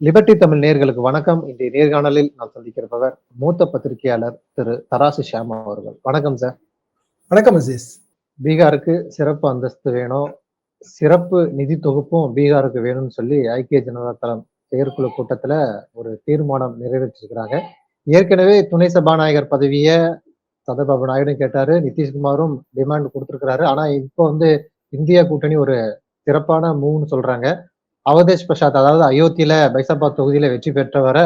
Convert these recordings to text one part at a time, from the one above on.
Liberty Tamil நேர்களுக்கு வணக்கம். இன்றைய நேர்காணலில் நான் சந்திக்கிறவர் மூத்த பத்திரிகையாளர் திரு தராசு ஷியாமா அவர்கள். வணக்கம் சார். வணக்கம் அசீஸ். பீகாருக்கு சிறப்பு அந்தஸ்து வேணும். சிறப்பு நிதி தொகுப்பும் பீகாருக்கு வேணும்னு சொல்லி ஐக்கிய ஜனதா தளம் செயற்குழு கூட்டத்துல ஒரு தீர்மானம் நிறைவேற்றிருக்கிறாங்க. ஏற்கனவே துணை சபாநாயகர் பதவியை சந்திரபாபு நாயுடு கேட்டாரு நிதிஷ்குமாரும் டிமாண்ட் கொடுத்திருக்கிறாரு. ஆனா இப்போ வந்து இந்தியா கூட்டணி ஒரு சிறப்பான மூவ்னு சொல்றாங்க. அவதேஷ் பிரசாத் அதாவது அயோத்தியில பைசாபாத் தொகுதியில வெற்றி பெற்றவரை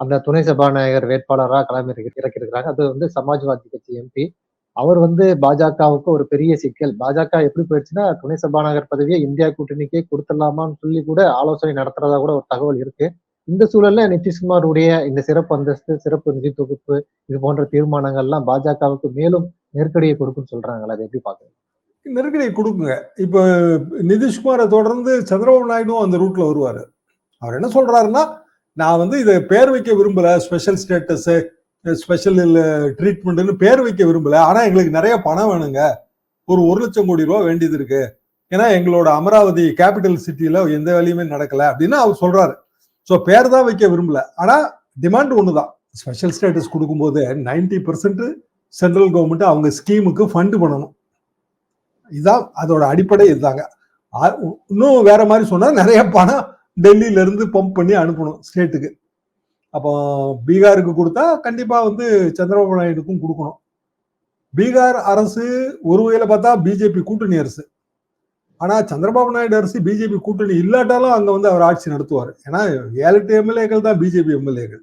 அந்த துணை சபாநாயகர் வேட்பாளராக களம் இறக்கியிருக்கிறாங்க. அது வந்து சமாஜ்வாதி கட்சி எம்பி அவர் வந்து பாஜகவுக்கு ஒரு பெரிய சிக்கல். பாஜக எப்படி போயிடுச்சுன்னா துணை சபாநாயகர் பதவியை இந்தியா கூட்டணிக்கே கொடுத்துடலாமான்னு சொல்லி கூட ஆலோசனை நடத்துறதா கூட ஒரு தகவல் இருக்கு. இந்த சூழல்ல நிதிஷ்குமாருடைய இந்த சிறப்பு அந்தஸ்து சிறப்பு நிதி தொகுப்பு இது போன்ற தீர்மானங்கள்லாம் பாஜகவுக்கு மேலும் நெருக்கடியை கொடுக்குன்னு சொல்றாங்களா அதை எப்படி பாக்குறீங்க நெருக்கடியை கொடுக்குங்க. இப்போ நிதிஷ்குமாரை தொடர்ந்து சந்திரபாபு நாயுடும் அந்த ரூட்ல வருவார். அவர் என்ன சொல்றாருன்னா நான் வந்து இதை பேர் வைக்க விரும்பல ஸ்பெஷல் ஸ்டேட்டஸ் ஸ்பெஷல் ட்ரீட்மெண்ட்னு பேர் வைக்க விரும்பல. ஆனால் எங்களுக்கு நிறைய பணம் வேணுங்க. ஒரு ஒரு லட்சம் கோடி ரூபா வேண்டியது இருக்கு. ஏன்னா எங்களோட அமராவதி கேபிட்டல் சிட்டியில எந்த வேலையுமே நடக்கல அப்படின்னு அவர் சொல்றாரு. ஸோ பேர் தான் வைக்க விரும்பல. ஆனால் டிமாண்ட் தான் ஸ்பெஷல் ஸ்டேட்டஸ் கொடுக்கும்போது நைன்டி பர்சன்ட் சென்ட்ரல் கவர்மெண்ட் அவங்க ஸ்கீமுக்கு ஃபண்ட் பண்ணணும். இதுதான் அதோட அடிப்படை இதுதாங்க. இன்னும் வேற மாதிரி சொன்னால் நிறைய பணம் டெல்லியிலேருந்து பம்ப் பண்ணி அனுப்பணும் ஸ்டேட்டுக்கு அப்போ பீகாருக்கு கொடுத்தா கண்டிப்பாக வந்து சந்திரபாபு நாயுடுக்கும் கொடுக்கணும். பீகார் அரசு ஒரு வகையில் பார்த்தா பிஜேபி கூட்டணி அரசு. ஆனால் சந்திரபாபு நாயுடு அரசு பிஜேபி கூட்டணி இல்லாட்டாலும் அங்கே வந்து அவர் ஆட்சி நடத்துவார். ஏன்னா ஏழு எட்டு எம்எல்ஏக்கள் தான் பிஜேபி எம்எல்ஏக்கள்.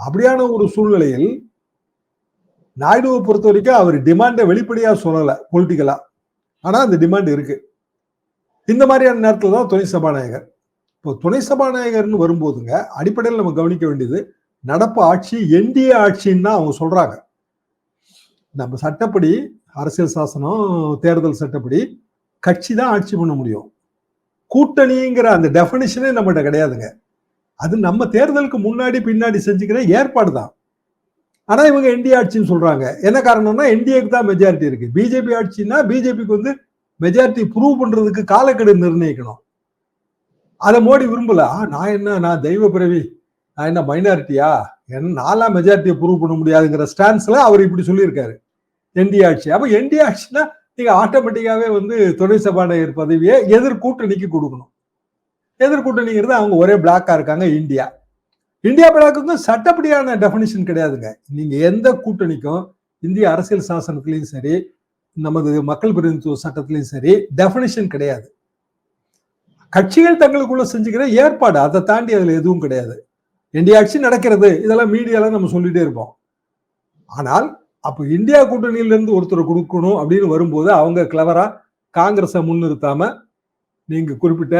அப்படியான ஒரு சூழ்நிலையில் நாயுடுவை பொறுத்த வரைக்கும் அவர் டிமாண்டை வெளிப்படையாக சொல்லலை பொலிட்டிக்கலா ஆனால் அந்த டிமாண்ட் இருக்கு. இந்த மாதிரியான நேரத்தில் தான் துணை சபாநாயகர். இப்போ துணை சபாநாயகர்னு வரும்போதுங்க அடிப்படையில் நம்ம கவனிக்க வேண்டியது நடப்பு ஆட்சி என்டிஏ ஆட்சின்னு தான் அவங்க சொல்றாங்க. நம்ம சட்டப்படி அரசியல் சாசனம் தேர்தல் சட்டப்படி கட்சி தான் ஆட்சி பண்ண முடியும். கூட்டணிங்கிற அந்த டெஃபனிஷனே நம்மகிட்ட கிடையாதுங்க. அது நம்ம தேர்தலுக்கு முன்னாடி பின்னாடி செஞ்சுக்கிற ஏற்பாடு தான் ஆனால் இவங்க என்டிஏ ஆட்சின்னு சொல்கிறாங்க என்ன காரணம்னா என்டிஏக்கு தான் மெஜாரிட்டி இருக்குது பிஜேபி ஆட்சின்னா பிஜேபிக்கு வந்து மெஜாரிட்டி ப்ரூவ் பண்ணுறதுக்கு காலக்கெடு நிர்ணயிக்கணும். அதை மோடி விரும்பல. நான் என்ன நான் தெய்வ பிறவி நான் என்ன மைனாரிட்டியா என்ன நாலாம் மெஜாரிட்டியை ப்ரூவ் பண்ண முடியாதுங்கிற ஸ்டான்ஸ்ல அவர் இப்படி சொல்லியிருக்காரு. என்டிஏ ஆட்சி. அப்போ என்டிஏ ஆட்சினா நீங்கள் ஆட்டோமேட்டிக்காகவே வந்து துணை சபாநாயகர் பதவியை எதிர்கூட்டணிக்கு கொடுக்கணும். எதிர்கூட்டணிங்கிறது அவங்க ஒரே பிளாக்காக இருக்காங்க இந்தியா இந்தியா பிளாக்குக்கும் சட்டப்படியான டெஃபினிஷன் கிடையாதுங்க. நீங்க எந்த கூட்டணிக்கும் இந்திய அரசியல் சாசனத்திலையும் சரி நமது மக்கள் பிரதிநிதித்துவ சட்டத்திலையும் சரி டெஃபினிஷன் கிடையாது. கட்சிகள் தங்களுக்குள்ள செஞ்சுக்கிற ஏற்பாடு அதை தாண்டி அதுல எதுவும் கிடையாது. இந்திய ஆட்சி நடக்கிறது இதெல்லாம் மீடியால நம்ம சொல்லிட்டே இருப்போம். ஆனால் அப்போ இந்தியா கூட்டணியிலிருந்து ஒருத்தர் கொடுக்கணும் அப்படின்னு வரும்போது அவங்க கிளவரா காங்கிரஸை முன்னிறுத்தாம நீங்க குறிப்பிட்ட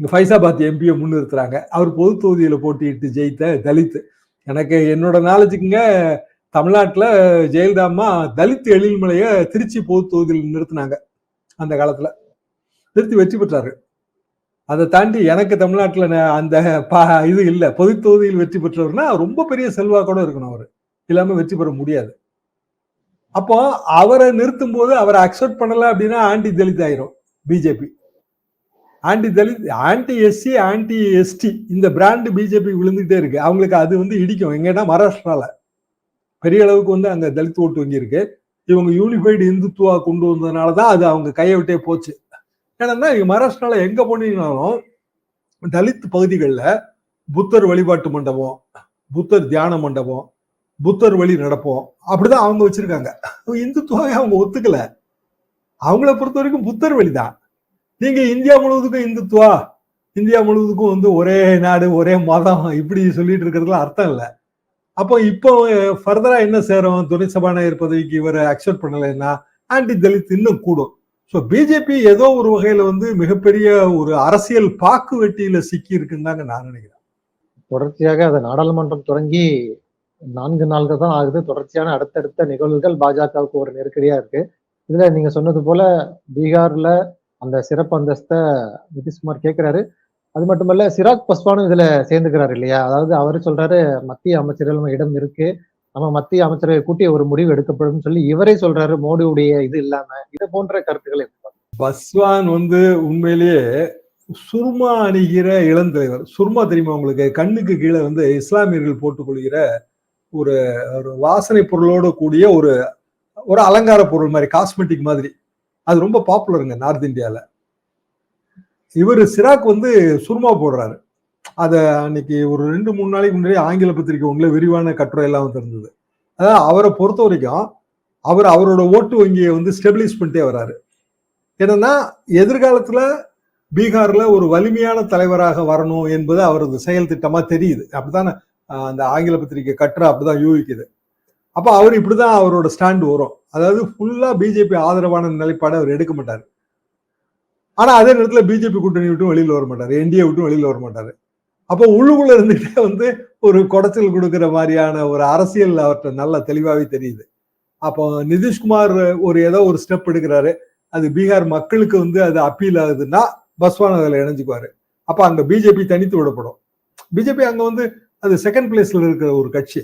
இந்த ஃபைசாபாத் எம்பியை முன்னிறுத்துறாங்க அவர் பொது தொகுதியில் போட்டியிட்டு ஜெயித்த தலித் எனக்கு என்னோட நாலேஜுக்குங்க தமிழ்நாட்டில் ஜெயலலிதாமா தலித் எழில்மலையை திருச்சி பொது தொகுதியில் நிறுத்தினாங்க அந்த காலத்தில். நிறுத்தி வெற்றி பெற்றாரு. அதை தாண்டி எனக்கு தமிழ்நாட்டில் அந்த பா இது இல்லை. பொது தொகுதியில் வெற்றி பெற்றவர்னா ரொம்ப பெரிய செல்வாக்கோட இருக்கணும் அவர். இல்லாமல் வெற்றி பெற முடியாது. அப்போ அவரை நிறுத்தும் போது அவரை அக்செப்ட் பண்ணலை அப்படின்னா ஆண்டி தலித் ஆயிரும் BJP anti Dalit anti SC anti ST இந்த பிராண்டு பிஜேபி விழுந்துகிட்டே இருக்கு. அவங்களுக்கு அது வந்து இடிக்கும். எங்கன்னா மகாராஷ்டிரால. பெரிய அளவுக்கு வந்து அங்க தலித் ஓட்டு வங்கி இருக்கு இவங்க யூனிஃபைடு இந்துத்துவா கொண்டு வந்ததுனால தான் அது அவங்க கையை விட்டே போச்சு. ஏன்னா மகாராஷ்டிரால எங்க போனீங்கனாலும் தலித் பகுதிகளில் புத்தர் வழிபாட்டு மண்டபம் புத்தர் தியான மண்டபம் புத்தர் வழி நடப்போம். அப்படிதான் அவங்க வச்சிருக்காங்க. இந்துத்துவாவை அவங்க ஒத்துக்கல. அவங்கள பொறுத்த வரைக்கும் புத்தர் வழிதான். நீங்க இந்தியா முழுவதுக்கும் இந்துத்துவா? இந்தியா முழுவதுக்கும் வந்து ஒரே நாடு ஒரே மதம் இப்படி சொல்லிட்டு இருக்கிறதுல அர்த்தம் இல்லை. அப்போ இப்போ ஃபர்தரா என்ன சேரும்? துணை சபாநாயகர் பதவிக்கு இவரை அக்செப்ட் பண்ணலைன்னா ஆன்டி தலித் இன்னும் கூடும். ஸோ பிஜேபி ஏதோ ஒரு வகையில வந்து மிகப்பெரிய ஒரு அரசியல் பாக்கு வெட்டியில சிக்கி இருக்குன்னு தாங்க நான் நினைக்கிறேன். தொடர்ச்சியாக அதை நாடாளுமன்றம் தொடங்கி நான்கு நாள்கள் தான் ஆகுது. தொடர்ச்சியான அடுத்தடுத்த நிகழ்வுகள் பாஜகவுக்கு ஒரு நெருக்கடியா இருக்கு. இதுல நீங்க சொன்னது போல பீகார்ல அந்த சிறப்பு அந்தஸ்தை நிதிஷ்குமார் கேட்கிறாரு அது மட்டுமல்ல சிராக் பஸ்வானும் இதுல சேர்ந்துக்கிறாரு இல்லையா? அதாவது அவரு சொல்றாரு மத்திய அமைச்சர்கள் இடம் இருக்கு. நம்ம மத்திய அமைச்சரவை கூட்டி ஒரு முடிவு எடுக்கப்படும் சொல்லி இவரே சொல்றாரு மோடியுடைய இது இல்லாம. இது போன்ற கருத்துக்களை பஸ்வான் வந்து உண்மையிலேயே சுர்மா அணிகிற இளந்தலைவர் சுர்மா தெரியுமா உங்களுக்கு? கண்ணுக்கு கீழே வந்து இஸ்லாமியர்கள் போட்டுக்கொள்கிற ஒரு ஒரு வாசனை பொருளோட கூடிய ஒரு ஒரு அலங்கார பொருள் மாதிரி காஸ்மெட்டிக் மாதிரி. அது ரொம்ப பாப்புலருங்க நார்த் இந்தியால. இவர் சிராக் வந்து சுர்மா போடுறாரு. அதை அன்னைக்கு ஒரு ரெண்டு மூணு நாளைக்கு முன்னாடி ஆங்கில பத்திரிகை ஒண்ணுல விரிவான கட்டுரை எல்லாம் தெரிஞ்சது அதாவது அவரை பொறுத்த வரைக்கும் அவர் அவரோட ஓட்டு வங்கியை வந்து ஸ்டெபிலைஸ் பண்ணிட்டே வர்றாரு என்னன்னா எதிர்காலத்துல பீகார்ல ஒரு வலிமையான தலைவராக வரணும் என்பது அவரது செயல் திட்டமா தெரியுது. அப்படித்தானே? அந்த ஆங்கில பத்திரிகை கட்டுரை அப்படிதான் யூகிக்குது. அப்போ அவர் இப்படிதான் அவரோட ஸ்டாண்ட் வரும். அதாவது ஃபுல்லா பிஜேபி ஆதரவான நிலைப்பாடு அவர் எடுக்க மாட்டாரு. ஆனா அதே நேரத்துல பிஜேபி கூட்டணி விட்டும் வெளியில வர மாட்டார். என்டிஏ விட்டும் வெளியில வர மாட்டாரு. அப்போ உள்ளுக்குள்ள இருந்துகிட்டே வந்து ஒரு குடைச்சல் கொடுக்கிற மாதிரியான ஒரு அரசியல் அவர்கிட்ட நல்ல தெளிவாவே தெரியுது. அப்போ நிதிஷ்குமார் ஒரு ஏதோ ஒரு ஸ்டெப் எடுக்கிறாரு. அது பீகார் மக்களுக்கு வந்து அது அப்பீல் ஆகுதுன்னா பஸ்வான் அதில் இணைஞ்சுக்குவாரு. அப்போ அங்க பிஜேபி தனித்து விடப்படும். பிஜேபி அங்க வந்து அது செகண்ட் பிளேஸ்ல இருக்கிற ஒரு கட்சி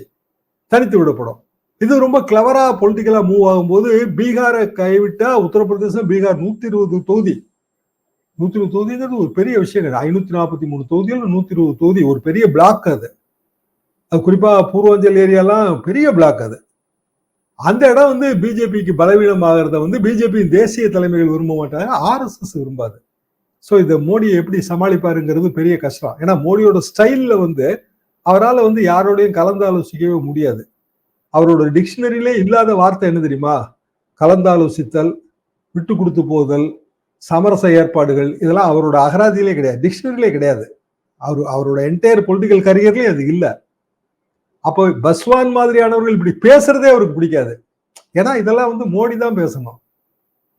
தனித்து விடப்படும். இது ரொம்ப கிளவரா பொலிட்டிக்கலா மூவ் ஆகும்போது பீகாரை கைவிட்டா உத்தரப்பிரதேசம் பீகார் நூத்தி இருபது தொகுதி. நூத்தி இருபது தொகுதிங்கிறது ஒரு பெரிய விஷயம் கிடையாது. ஐநூத்தி நாற்பத்தி மூணு தொகுதியில் நூத்தி இருபது தொகுதி. ஒரு பெரிய பிளாக் அது. அது குறிப்பா பூர்வாஞ்சல் ஏரியாலாம் பெரிய பிளாக் அது. அந்த இடம் வந்து பிஜேபிக்கு பலவீனம் ஆகிறத வந்து பிஜேபியின் தேசிய தலைமைகள் விரும்ப மாட்டாங்க. ஆர்எஸ்எஸ் விரும்பாது. ஸோ இதை மோடியை எப்படி சமாளிப்பாருங்கிறது பெரிய கஷ்டம். ஏன்னா மோடியோட ஸ்டைலில் வந்து அவரால் வந்து யாரோடையும் கலந்தாலோசிக்கவே முடியாது. அவரோட டிக்ஷனரியிலே இல்லாத வார்த்தை என்ன தெரியுமா? கலந்தாலோசித்தல் விட்டு கொடுத்து போதல் சமரச ஏற்பாடுகள் இதெல்லாம் அவரோட அகராதியிலே கிடையாது. டிக்ஷனரியிலே கிடையாது. அவர் அவரோட என்டையர் பொலிட்டிக்கல் கரியர்லேயும் அது இல்லை. அப்போ பஸ்வான் மாதிரியானவர்கள் இப்படி பேசுறதே அவருக்கு பிடிக்காது. ஏன்னா இதெல்லாம் வந்து மோடி தான் பேசணும்.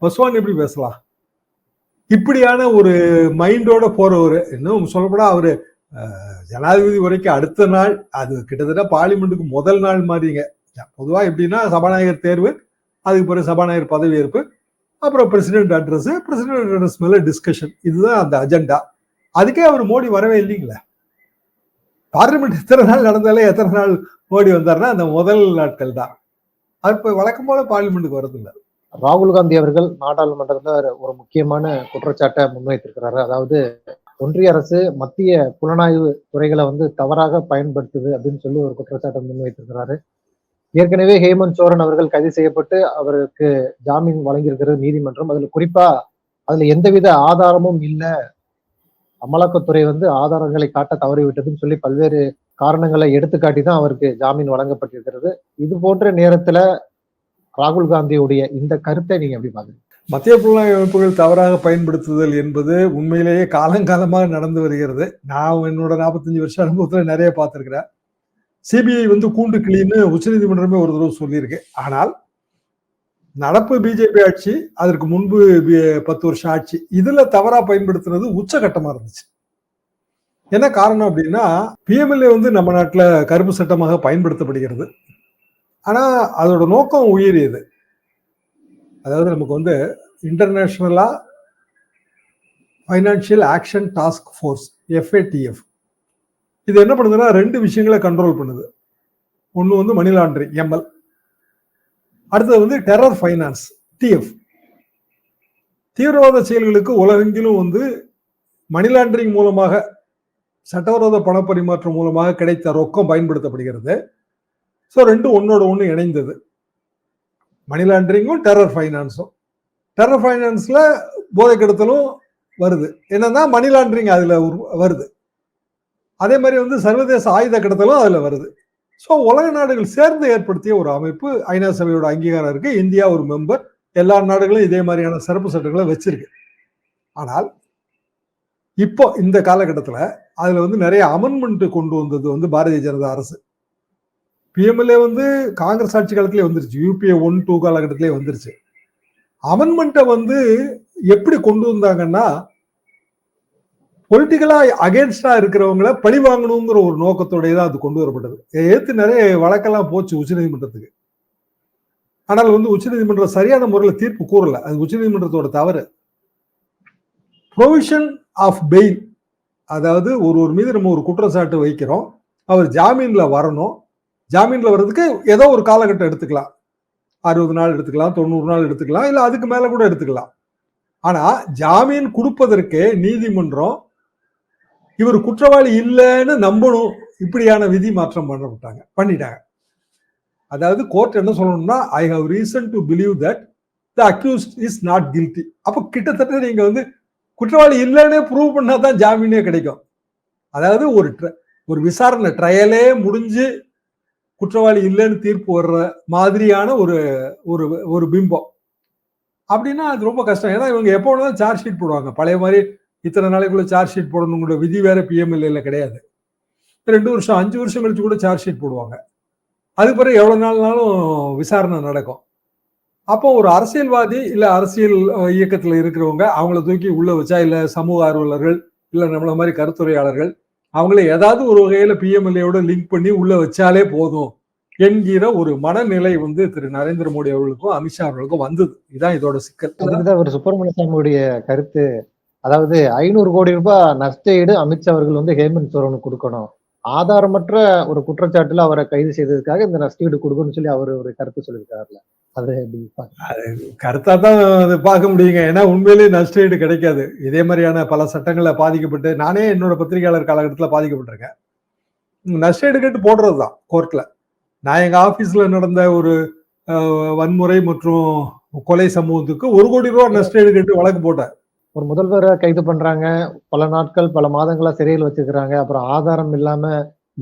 பஸ்வான் எப்படி பேசலாம்? இப்படியான ஒரு மைண்டோட போறவர் இன்னும் சொல்லப்படா அவரு ஜனாதிபதி வரைக்கும் அடுத்த நாள் அது கிட்டத்தட்ட பார்லிமெண்ட்டுக்கு முதல் நாள் மாதிரிங்க. பொதுவா எப்படின்னா சபாநாயகர் தேர்வு அதுக்கு பிறகு சபாநாயகர் பதவியேற்பு அப்புறம் பிரசிடென்ட் அட்ரஸ் பிரசிடென்ட் அட்ரஸ் மேல டிஸ்கஷன் இதுதான் அந்த அஜெண்டா அதுக்கே அவர் மோடி வரவே இல்லைங்களே. பார்லிமெண்ட் எத்தனை நாள் நடந்தாலே எத்தனை நாள் மோடி வந்தாருன்னா அந்த முதல் நாட்கள் தான். அது இப்போ வழக்கம் போல பார்லிமெண்ட்டுக்கு வரதில்லை. ராகுல் காந்தி அவர்கள் நாடாளுமன்றத்தில் ஒரு முக்கியமான குற்றச்சாட்டை முன்வைத்திருக்கிறாரு. அதாவது ஒன்றிய அரசு மத்திய புலனாய்வு துறைகளை வந்து தவறாக பயன்படுத்துது அப்படின்னு சொல்லி ஒரு குற்றச்சாட்டை முன்வைத்திருக்கிறாரு. ஏற்கனவே ஹேமந்த் சோரன் அவர்கள் கைது செய்யப்பட்டு அவருக்கு ஜாமீன் வழங்கியிருக்கிறது நீதிமன்றம். அதுல குறிப்பா அதுல எந்தவித ஆதாரமும் இல்லை. அமலாக்கத்துறை வந்து ஆதாரங்களை காட்ட தவறிவிட்டதுன்னு சொல்லி பல்வேறு காரணங்களை எடுத்துக்காட்டி தான் அவருக்கு ஜாமீன் வழங்கப்பட்டிருக்கிறது. இது போன்ற நேரத்துல ராகுல் காந்தியுடைய இந்த கருத்தை நீங்க எப்படி பாக்குறீங்க மத்திய புலனாய்வு அமைப்புகள் தவறாக பயன்படுத்துதல் என்பது உண்மையிலேயே காலங்காலமாக நடந்து வருகிறது. நான் என்னோட நாற்பத்தஞ்சு வருஷம் அனுபவத்தில் நிறைய பார்த்துருக்கிறேன். சிபிஐ வந்து கூண்டு கிளின்னு உச்சநீதிமன்றமே ஒரு தடவை சொல்லியிருக்கு. ஆனால் நடப்பு பிஜேபி ஆட்சி அதற்கு முன்பு பத்து வருஷம் ஆட்சி இதுல தவறா பயன்படுத்துனது உச்சகட்டமா இருந்துச்சு. என்ன காரணம் அப்படின்னா பிஎம்எல்ஏ வந்து நம்ம நாட்டில் கருப்பு சட்டமாக பயன்படுத்தப்படுகிறது. ஆனால் அதோட நோக்கம் உயரியது. அதாவது நமக்கு வந்து இன்டர்நேஷ்னலாக financial action task force FATF இது என்ன பண்ணுதுன்னா ரெண்டு விஷயங்களை கண்ட்ரோல் பண்ணுது. ஒன்று வந்து மணி லாண்டரிங் எம்எல் அடுத்தது வந்து டெரர் ஃபைனான்ஸ் டிஎஃப் தீவிரவாத செயல்களுக்கு உலகெங்கிலும் வந்து மணி லாண்டரிங் மூலமாக சட்டவிரோத பணப்பரிமாற்றம் மூலமாக கிடைத்த ரொக்கம் பயன்படுத்தப்படுகிறது. ஸோ ரெண்டும் ஒன்னோட ஒன்று இணைந்தது. மணி லாண்டரிங்கும் டெரர் ஃபைனான்ஸும் டெரர் ஃபைனான்ஸில் போதை கெடுத்தலும் வருது. என்னன்னா மணி லாண்டரிங் அதில் வருது. அதே மாதிரி வந்து சர்வதேச ஆயுத கடத்தலும் அதில் வருது. ஸோ உலக நாடுகள் சேர்ந்து ஏற்படுத்திய ஒரு அமைப்பு ஐநா சபையோட அங்கீகாரம் இருக்கு. இந்தியா ஒரு மெம்பர் எல்லா நாடுகளும் இதே மாதிரியான சிறப்பு சட்டங்களை வச்சிருக்கு. ஆனால் இப்போ இந்த காலகட்டத்தில் அதில் வந்து நிறைய அமெண்ட்மெண்ட் கொண்டு வந்தது வந்து பாரதிய ஜனதா அரசு. பிஎம்எல்ஏ வந்து காங்கிரஸ் ஆட்சி காலத்திலே வந்துருச்சு. யூபிஏ ஒன் டூ காலகட்டத்திலே வந்துருச்சு. அமெண்ட்மெண்ட்டை வந்து எப்படி கொண்டு வந்தாங்கன்னா பொலிட்டிக்கலா அகேன்ஸ்டா இருக்கிறவங்கள பழி வாங்கணுங்கிற ஒரு நோக்கத்தோடய தான் அது கொண்டு வரப்பட்டது. ஏத்து நிறைய வழக்கெல்லாம் போச்சு உச்சநீதிமன்றத்துக்கு. ஆனால் வந்து உச்சநீதிமன்றம் சரியான முறையில் தீர்ப்பு கூறல. அது உச்சநீதிமன்றத்தோட தவறு. ப்ரொவிஷன் ஆஃப் பெயில் அதாவது ஒரு ஒரு மீது நம்ம ஒரு குற்றச்சாட்டு வைக்கிறோம். அவர் ஜாமீன்ல வரணும். ஜாமீன்ல வர்றதுக்கு ஏதோ ஒரு காலகட்டம் எடுத்துக்கலாம். அறுபது நாள் எடுத்துக்கலாம் தொண்ணூறு நாள் எடுத்துக்கலாம் இல்லை அதுக்கு மேல கூட எடுத்துக்கலாம். ஆனா ஜாமீன் கொடுப்பதற்கு நீதிமன்றம் இவர் குற்றவாளி இல்லைன்னு நம்பணும். இப்படியான விதி மாற்றம் பண்ணப்பட்டாங்க பண்ணிட்டாங்க. அதாவது கோர்ட் என்ன சொல்லணும்னா I have reason to believe that the accused is not guilty அப்போ கிட்டத்தட்ட நீங்கள் வந்து குற்றவாளி இல்லைன்னே ப்ரூவ் பண்ணால் தான் ஜாமீனே கிடைக்கும். அதாவது ஒரு ஒரு விசாரணை ட்ரையலே முடிஞ்சு குற்றவாளி இல்லைன்னு தீர்ப்பு வர்ற மாதிரியான ஒரு ஒரு ஒரு பிம்பம். அப்படின்னா அது ரொம்ப கஷ்டம். ஏன்னா இவங்க எப்போ வேணாலும் சார்ஜ் ஷீட் போடுவாங்க. பழைய மாதிரி இத்தனை நாளைக்குள்ள சார்ஜ் ஷீட் போடணுங்கிற விதி வேற பிஎம்எல்ஏல கிடையாது. ரெண்டு வருஷம் அஞ்சு வருஷம் கழிச்சு கூட சார்ஜ் ஷீட் போடுவாங்க. அதுக்கு பிறகு எவ்வளவு நாள்னாலும் விசாரணை நடக்கும். அப்போ ஒரு அரசியல்வாதி இல்ல அரசியல் இயக்கத்துல இருக்கிறவங்க அவங்கள தூக்கி உள்ள வச்சா இல்ல சமூக ஆர்வலர்கள் இல்ல நம்மள மாதிரி கருத்துரையாளர்கள் அவங்கள ஏதாவது ஒரு வகையில பிஎம்எல்ஏவோட லிங்க் பண்ணி உள்ள வச்சாலே போதும் என்கிற ஒரு மனநிலை வந்து திரு நரேந்திர மோடி அவர்களுக்கும் அமித்ஷா அவர்களுக்கும் வந்தது. இதான் இதோட சிக்கல். அதுக்குதான் சுப்பிரமணிய சாமியுடைய கருத்து அதாவது ஐநூறு கோடி ரூபாய் நஷ்டஈடு அமித்ஷா அவர்கள் வந்து ஹேமந்த் சோரனுக்கு கொடுக்கணும். ஆதாரமற்ற ஒரு குற்றச்சாட்டுல அவரை கைது செய்ததுக்காக இந்த நஷ்டஈடு கொடுக்கணும்னு சொல்லி அவர் ஒரு கருத்து சொல்லியிருக்காருல அது கருத்தா தான் அது பார்க்க முடியுங்க. ஏன்னா உண்மையிலேயே நஷ்டஈடு கிடைக்காது. இதே மாதிரியான பல சட்டங்களில் பாதிக்கப்பட்டு நானே என்னோட பத்திரிகையாளர் காலகட்டத்தில் பாதிக்கப்பட்டிருக்கேன். நஷ்டஈடு கேட்டு போடுறது தான் கோர்ட்ல நான் எங்க ஆபீஸ்ல நடந்த ஒரு வன்முறை மற்றும் கொலை சம்பவத்துக்கு ஒரு கோடி ரூபா நஷ்டஈடு கேட்டு வழக்கு போட்டேன். ஒரு முதல்வரை கைது பண்றாங்க. பல நாட்கள் பல மாதங்களா சிறையில் வச்சிருக்கிறாங்க. அப்புறம் ஆதாரம் இல்லாம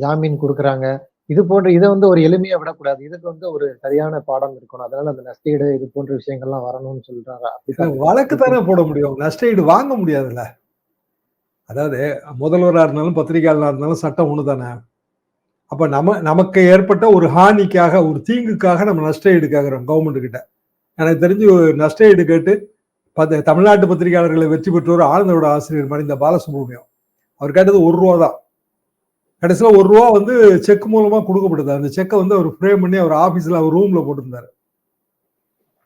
ஜாமீன் கொடுக்கறாங்க. இது போன்ற இதை வந்து ஒரு எளிமையா விடக்கூடாது. இதுக்கு வந்து ஒரு சரியான பாடம் இருக்கணும். அதனால அந்த நஷ்டஈடு இது போன்ற விஷயங்கள்லாம் வரணும்னு சொல்றாரு வழக்கு தானே போட முடியும். நஷ்டஈடு வாங்க முடியாதுல்ல. அதாவது முதல்வராக இருந்தாலும் பத்திரிகையாளராக இருந்தாலும் சட்டம் ஒன்று தானே. அப்ப நம்ம நமக்கு ஏற்பட்ட ஒரு ஹானிக்காக ஒரு தீங்குக்காக நம்ம நஷ்டஈடு கேட்குறோம் கவர்மெண்ட் கிட்ட எனக்கு தெரிஞ்சு ஒரு நஷ்டஈடு கேட்டு தமிழ்நாட்டு பத்திரிகையாளர்களை வெற்றி பெற்றோர் ஆனந்தோட ஆசிரியர் மறைந்த பாலசுப்ரமணியம். அவர் கேட்டது ஒரு ரூபா தான். கடைசியில் ஒரு ரூபா வந்து செக் மூலமாக கொடுக்கப்பட்டது. அந்த செக்கை வந்து அவர் ஃப்ரேம் பண்ணி அவர் ஆஃபீஸில் அவர் ரூமில் போட்டிருந்தாரு.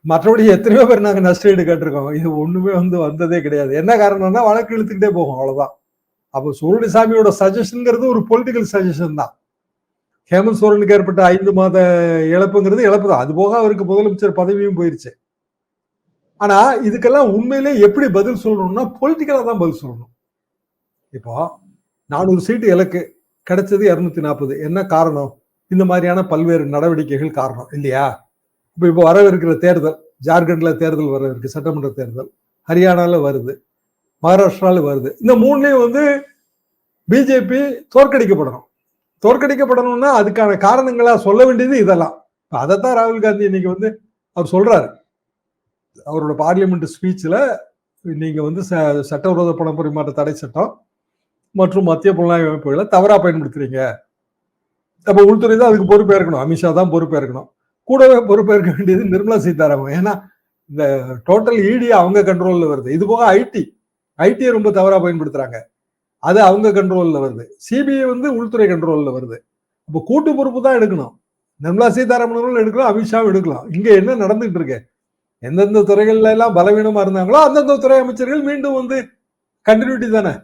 மற்றபடி எத்தனையோ பேர் நாங்கள் நஷ்ட ஈடு கேட்டிருக்கோம். இது ஒன்றுமே வந்து வந்ததே கிடையாது. என்ன காரணம்னா வழக்கு இழுத்துக்கிட்டே போகும். அவ்வளோதான் அப்போ சூரணி சாமியோட சஜஷனுங்கிறது ஒரு பொலிட்டிக்கல் சஜஷன் தான். ஹேமந்த் சோரனுக்கு ஏற்பட்ட ஐந்து மாத இழப்புங்கிறது இழப்பு தான் அது போக அவருக்கு முதலமைச்சர் பதவியும் போயிருச்சு. ஆனா இதுக்கெல்லாம் உண்மையிலே எப்படி பதில் சொல்லணும்னா பொலிட்டிக்கலா தான் பதில் சொல்லணும். இப்போ நானூறு சீட்டு இலக்கு கிடைச்சது இருநூத்தி நாற்பது என்ன காரணம்? இந்த மாதிரியான பல்வேறு நடவடிக்கைகள் காரணம் இல்லையா? இப்போ இப்போ வரவிருக்கிற தேர்தல் ஜார்க்கண்ட்ல தேர்தல் வரவிருக்கு சட்டமன்ற தேர்தல். ஹரியானால வருது மகாராஷ்டிரால வருது. இந்த மூணுலேயும் வந்து பிஜேபி தோற்கடிக்கப்படணும். தோற்கடிக்கப்படணும்னா அதுக்கான காரணங்களா சொல்ல வேண்டியது இதெல்லாம். இப்போ அதைத்தான் ராகுல் காந்தி இன்னைக்கு வந்து அவர் சொல்றாரு. அவரோட பார்லிமெண்ட் ஸ்பீச்சில் நீங்கள் வந்து ச- சட்டவிரோத பண பரிமாற்ற தடை சட்டம் மற்றும் மத்திய புலனாய்வு அமைப்புகளை தவறா பயன்படுத்துறீங்க. அப்போ உள்துறை தான் அதுக்கு பொறுப்பேற்கணும். அமித்ஷா தான் பொறுப்பேற்கணும். கூடவே பொறுப்பேற்க வேண்டியது நிர்மலா சீதாராமன். ஏன்னா இந்த டோட்டல் இடி அவங்க கண்ட்ரோலில் வருது. இது போக ஐடி ஐடியை ரொம்ப தவறாக பயன்படுத்துறாங்க. அது அவங்க கண்ட்ரோல்ல வருது. சிபிஐ வந்து உள்துறை கண்ட்ரோல்ல வருது. அப்போ கூட்டு பொறுப்பு தான் எடுக்கணும். நிர்மலா சீதாராமன் எடுக்கலாம் அமித்ஷாவும் எடுக்கலாம். இங்கே என்ன நடந்துகிட்டு இருக்கு? எந்தெந்த துறைகள்ல எல்லாம் பலவீனமா இருந்தாங்களோ அந்தந்த துறை அமைச்சர்கள் மீண்டும் வந்து கண்டினியூட்டி தானே?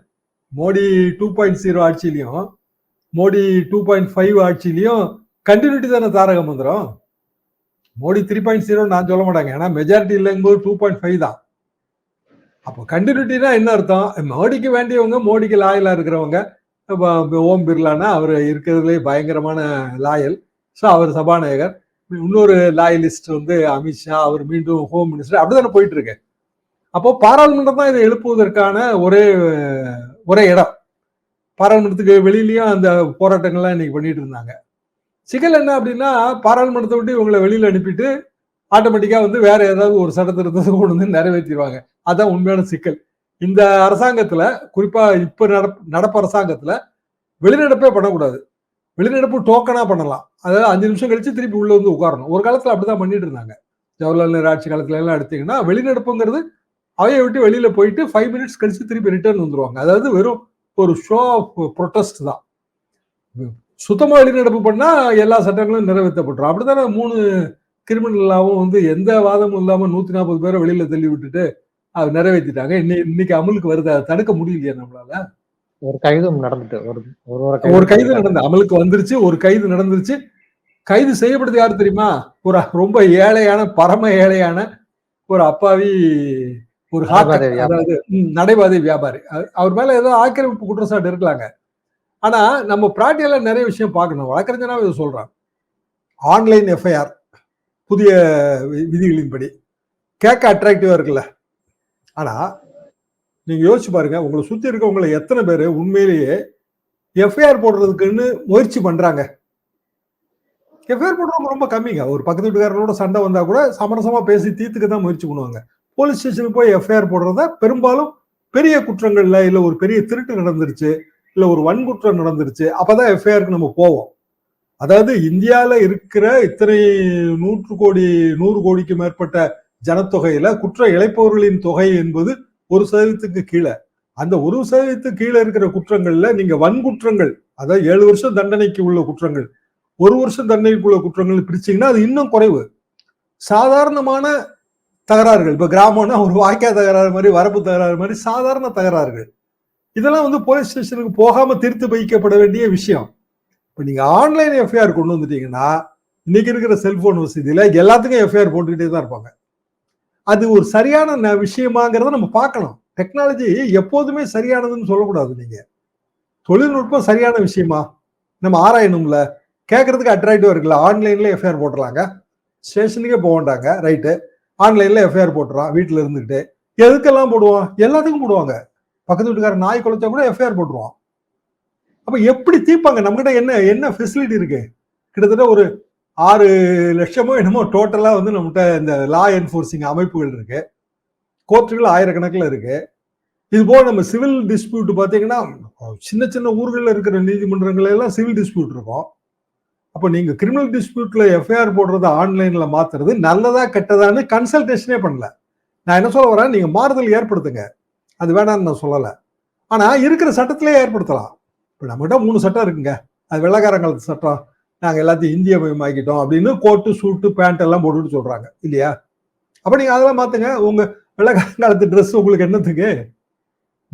மோடி டூ பாயிண்ட் ஜீரோ ஆட்சியிலையும் மோடி டூ பாயிண்ட் ஃபைவ் ஆட்சியிலையும் கண்டினியூட்டி தானே தாரக மந்திரம்? மோடி த்ரீ பாயிண்ட் ஜீரோ நான் சொல்ல மாட்டாங்க. ஏன்னா மெஜாரிட்டி இல்லைங்கும்போது டூ பாயிண்ட் ஃபைவ் தான். அப்போ கண்டினியூட்டினா என்ன அர்த்தம்? மோடிக்கு வேண்டியவங்க மோடிக்கு லாயலா இருக்கிறவங்க. ஓம் பிர்லானா அவர் இருக்கிறதுலே பயங்கரமான லாயல் ஸோ அவர் சபாநாயகர். இன்னொரு லாயலிஸ்ட் வந்து அமித்ஷா அவர் மீண்டும் ஹோம் மினிஸ்டர் அப்படிதானே போயிட்டு இருக்கு அப்போ பாராளுமன்றம் தான் இதை எழுப்புவதற்கான ஒரே ஒரே இடம். பாராளுமன்றத்துக்கு வெளியிலயும் அந்த போராட்டங்கள்லாம் இன்னைக்கு பண்ணிட்டு இருந்தாங்க. சிக்கல் என்ன அப்படின்னா பாராளுமன்றத்தை விட்டு இவங்களை வெளியில அனுப்பிட்டு ஆட்டோமேட்டிக்காக வந்து வேற ஏதாவது ஒரு சட்டத்திருத்தத்தை கொண்டு வந்து நிறைவேற்றிடுவாங்க. அதான் உண்மையான சிக்கல். இந்த அரசாங்கத்துல குறிப்பா இப்ப நடப் நடப்பு அரசாங்கத்துல வெளிநடப்பே பண்ணக்கூடாது. வெளிநடப்பு டோக்கனாக பண்ணலாம். அதாவது அஞ்சு நிமிஷம் கழிச்சு திருப்பி உள்ள வந்து உட்காரணும். ஒரு காலத்துல அப்படிதான் பண்ணிட்டு இருந்தாங்க. ஜவஹர்லால் நேரு ஆட்சி காலத்துல எல்லாம் எடுத்தீங்கன்னா வெளிநடப்புங்கிறது அவையை விட்டு வெளியில போயிட்டு ஃபைவ் மினிட்ஸ் கழிச்சு திருப்பி ரிட்டர்ன் வந்துருவாங்க. அதாவது வெறும் ஒரு ஷோ ஆஃப் ப்ரொட்டஸ்ட் தான். சுத்தமாக வெளிநடப்பு பண்ணா எல்லா சட்டங்களும் நிறைவேற்றப்பட்டுரும். அப்படித்தானே மூணு கிரிமினலாகவும் வந்து எந்த வாதமும் இல்லாமல் நூற்றி நாற்பது பேரை வெளியில் தள்ளி விட்டுட்டு அது நிறைவேற்றிட்டாங்க. இன்னை- இன்னைக்கு அமலுக்கு வருது. அதை தடுக்க முடியலையா நம்மளால. ஒரு கைதும் நடந்துட்டு ஒரு ஒரு கைது நடந்து அமலுக்கு வந்துருச்சு ஒரு கைது நடந்துருச்சு. கைது செய்யப்படுது யாரு தெரியுமா? ஒரு ரொம்ப ஏழையான பரம ஏழையான ஒரு அப்பாவி ஒரு. அதாவது நடைபாதை வியாபாரி. அவர் மேல ஏதோ ஆக்கிரமிப்பு குற்றச்சாட்டு இருக்கலாங்க ஆனா நம்ம பிராக்டிகலா நிறைய விஷயம் பார்க்கணும். வழக்கறிஞனாவே இதை சொல்றான். ஆன்லைன் எஃப்ஐஆர் புதிய விதிகளின்படி. கேட்க அட்ராக்டிவா இருக்குல்ல. ஆனா நீங்க யோசிச்சு பாருங்க உங்களை சுத்தி இருக்கவங்களை எத்தனை பேர் உண்மையிலேயே எஃப்ஐஆர் போடுறதுக்குன்னு முயற்சி பண்றாங்க. எஃப்ஐஆர் போடுறவங்க ரொம்ப கம்மிங்க. ஒரு பக்கத்து வீட்டுக்காரரோட சண்டை வந்தா கூட சமரசமா பேசி தீர்த்துக்க தான் முயற்சி பண்ணுவாங்க. போலீஸ் ஸ்டேஷனுக்கு போய் எஃப்ஐஆர் போடுறத பெரும்பாலும் பெரிய குற்றங்கள்ல இல்ல ஒரு பெரிய திருட்டு நடந்துருச்சு இல்ல ஒரு வன்குற்றம் நடந்துருச்சு அப்பதான் எஃப்ஐஆருக்கு நம்ம போவோம். அதாவது இந்தியாவில் இருக்கிற இத்தனை நூற்று கோடி நூறு கோடிக்கு மேற்பட்ட ஜனத்தொகையில குற்ற இழைப்பவர்களின் தொகை என்பது ஒரு சதவீதத்துக்கு கீழே. அந்த ஒரு சதவீதத்துக்கு கீழே இருக்கிற குற்றங்கள்ல நீங்க வன்குற்றங்கள் அதாவது ஏழு வருஷம் தண்டனைக்கு உள்ள குற்றங்கள் ஒரு வருஷம் தண்டனைக்கு உள்ள குற்றங்கள் பிரிச்சீங்கன்னா அது இன்னும் குறைவு. சாதாரணமான தகராறுகள் இப்ப கிராமம்னா ஒரு வாய்க்கா தகராறு மாதிரி வரப்பு தகராறு மாதிரி சாதாரண தகராறுகள். இதெல்லாம் வந்து போலீஸ் ஸ்டேஷனுக்கு போகாம திருத்து வைக்கப்பட வேண்டிய விஷயம். இப்ப நீங்க ஆன்லைன் எஃப்ஐஆர் கொண்டு வந்துட்டீங்கன்னா இன்னைக்கு இருக்கிற செல்போன் வசதியில எல்லாத்துக்கும் எஃப்ஐஆர் போட்டுக்கிட்டே தான் இருப்பாங்க. அது ஒரு சரியான ந- விஷயமாங்கிறத நம்ம பார்க்கணும். டெக்னாலஜி எப்போதுமே சரியானதுன்னு சொல்லக்கூடாது நீங்க. தொழில்நுட்பம் சரியான விஷயமா? நம்ம ஆராயணும்ல. கேட்கறதுக்கு அட்ராக்டிவா இருக்குல்ல. ஆன்லைன்ல எஃப்ஐஆர் போட்டுறாங்க. ஸ்டேஷனுக்கே போக வேண்டாங்க. ரைட்டு ஆன்லைன்ல எஃப்ஐஆர் போட்டுறான். வீட்டுல இருந்துகிட்டு. எதுக்கெல்லாம் போடுவான்? எல்லாத்துக்கும் போடுவாங்க. பக்கத்து வீட்டுக்கார நாய் குலைச்சா கூட எஃப்ஐஆர் போட்டுருவான். அப்ப எப்படி தீர்ப்பாங்க? நம்மகிட்ட என்ன என்ன ஃபெசிலிட்டி இருக்கு? கிட்டத்தட்ட ஒரு ஆறு லட்சமோ என்னமோ டோட்டலாக வந்து நம்மகிட்ட இந்த லா என்ஃபோர்சிங் அமைப்புகள் இருக்கு. கோர்ட்டுகள் ஆயிரக்கணக்கில் இருக்கு. இது போக நம்ம சிவில் டிஸ்பியூட் பார்த்தீங்கன்னா சின்ன சின்ன ஊர்களில் இருக்கிற நீதிமன்றங்கள் எல்லாம் சிவில் டிஸ்பியூட் இருக்கும். அப்போ நீங்கள் கிரிமினல் டிஸ்பியூட்டில் எஃப்ஐஆர் போடுறது ஆன்லைனில் மாற்றுறது நல்லதா கெட்டதான்னு கன்சல்டேஷனே பண்ணல. நான் என்ன சொல்ல வரேன்? நீங்கள் மாறுதல் ஏற்படுத்துங்க. அது வேணாம்னு நான் சொல்லலை. ஆனால் இருக்கிற சட்டத்திலே ஏற்படுத்தலாம். இப்போ நம்மகிட்ட மூணு சட்டம் இருக்குங்க. அது வெள்ளக்காரங்களுக்கு சட்டம். நாங்கள் எல்லாத்தையும் இந்திய மயமாக்கிட்டோம் அப்படின்னு கோட்டு சூட்டு பேண்ட் எல்லாம் போட்டுட்டு சொல்றாங்க. இல்லையா? அப்ப நீங்க அதெல்லாம் மாத்துங்க உங்க வெள்ளக்காரங்காலத்து ட்ரெஸ் உங்களுக்கு என்னத்துக்கு?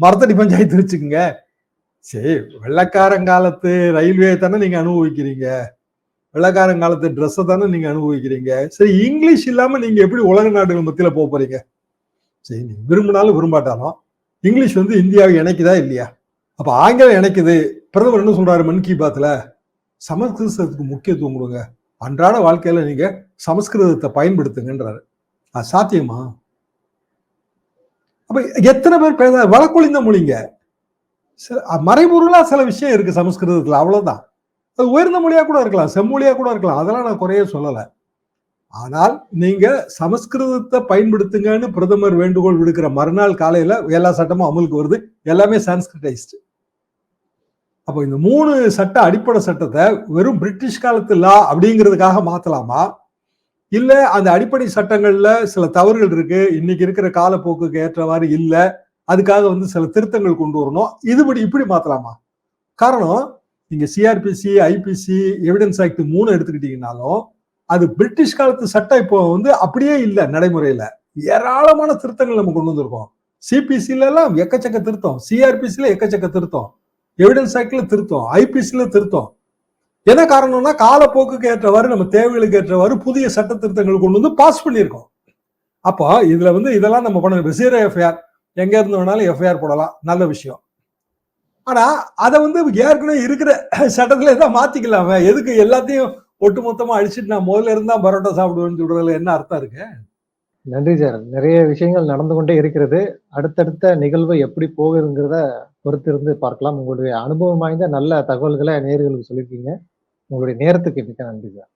மரத்தடி பஞ்சாயத்து வச்சுக்கோங்க. சரி வெள்ளக்காரங்காலத்து ரயில்வே தானே நீங்க அனுபவிக்கிறீங்க. வெள்ளக்காரங்காலத்து ட்ரெஸ்ஸை தானே நீங்க அனுபவிக்கிறீங்க. சரி இங்கிலீஷ் இல்லாம நீங்க எப்படி உலக நாடுகள் மத்தியில போக போறீங்க? சரி நீ விரும்பினாலும் விரும்பாட்டாலும் இங்கிலீஷ் வந்து இந்தியாவை இணைக்குதா இல்லையா? அப்ப ஆங்கிலம் இணைக்குது. பிரதமர் என்ன சொல்றாரு? மன் கி பாத்ல? சமஸ்கிருதத்துக்கு முக்கியத்துவம் கொடுங்க அன்றாட வாழ்க்கையில நீங்க சமஸ்கிருதத்தை பயன்படுத்துங்கன்றாரு. அது சாத்தியமா? அப்ப எத்தனை பேர் பேச வழக்கொழிந்த மொழிங்க. சில- மறைபொருளா சில விஷயம் இருக்கு சமஸ்கிருதத்துல அவ்வளவுதான். அது உயர்ந்த மொழியா கூட இருக்கலாம் செம்மொழியா கூட இருக்கலாம் அதெல்லாம் நான் குறைய சொல்லலை. ஆனால் நீங்க சமஸ்கிருதத்தை பயன்படுத்துங்கன்னு பிரதமர் வேண்டுகோள் விடுக்கிற மறுநாள் காலையில எல்லா சட்டமும் அமலுக்கு வருது எல்லாமே சான்ஸ்கிரிட்டைஸ்டு அப்போ இந்த மூணு சட்ட அடிப்படை சட்டத்தை வெறும் பிரிட்டிஷ் காலத்து லா அப்படிங்கிறதுக்காக மாத்தலாமா? இல்ல அந்த அடிப்படை சட்டங்கள்ல சில தவறுகள் இருக்கு இன்னைக்கு இருக்கிற காலப்போக்குக்கு ஏற்றவாறு இல்லை அதுக்காக வந்து சில திருத்தங்கள் கொண்டு வரணும் இதுபடி இப்படி மாத்தலாமா? காரணம் நீங்க சிஆர்பிசி ஐபிசி எவிடன்ஸ் ஆக்ட் மூணு எடுத்துக்கிட்டீங்கனாலும் அது பிரிட்டிஷ் காலத்து சட்டம் இப்போ வந்து அப்படியே இல்லை நடைமுறையில. ஏராளமான திருத்தங்கள் நம்ம கொண்டு வந்திருக்கோம். சிபிசில எல்லாம் எக்கச்சக்க திருத்தம் சிஆர்பிசில எக்கச்சக்க திருத்தம். எவிடன்ஸ் ஆக்ட்ல திருத்தம் ஐபிசில திருத்தம். என்ன காரணம்னா காலப்போக்குக்கு ஏற்றவாறு நம்ம தேவைகளுக்கு ஏற்றவாறு புதிய சட்ட திருத்தங்கள் கொண்டு வந்து பாஸ் பண்ணியிருக்கோம். அப்போ இதுல வந்து இதெல்லாம் நம்ம பண்ண விசேர எஃப்ஐஆர் எங்க இருந்து வேணாலும் எஃப்ஐஆர் போடலாம். நல்ல விஷயம். ஆனா அதை வந்து ஏற்கனவே இருக்கிற சட்டத்தில் தான் மாத்திக்கலாமே. எதுக்கு எல்லாத்தையும் ஒட்டு மொத்தமா அழிச்சிட்டு நான் முதல்ல இருந்தா பரோட்டா சாப்பிடுவேன்னு சொல்றதுல என்ன அர்த்தம் இருக்கு? நன்றி சார். நிறைய விஷயங்கள் நடந்து கொண்டே இருக்கிறது. அடுத்தடுத்த நிகழ்வு எப்படி போகுதுங்கிறத பொறுத்திருந்து பார்க்கலாம். உங்களுடைய அனுபவம் வாய்ந்த நல்ல தகவல்களை நேர்களுக்கு சொல்லியிருக்கீங்க. உங்களுடைய நேரத்துக்கு மிக்க நன்றி சார்.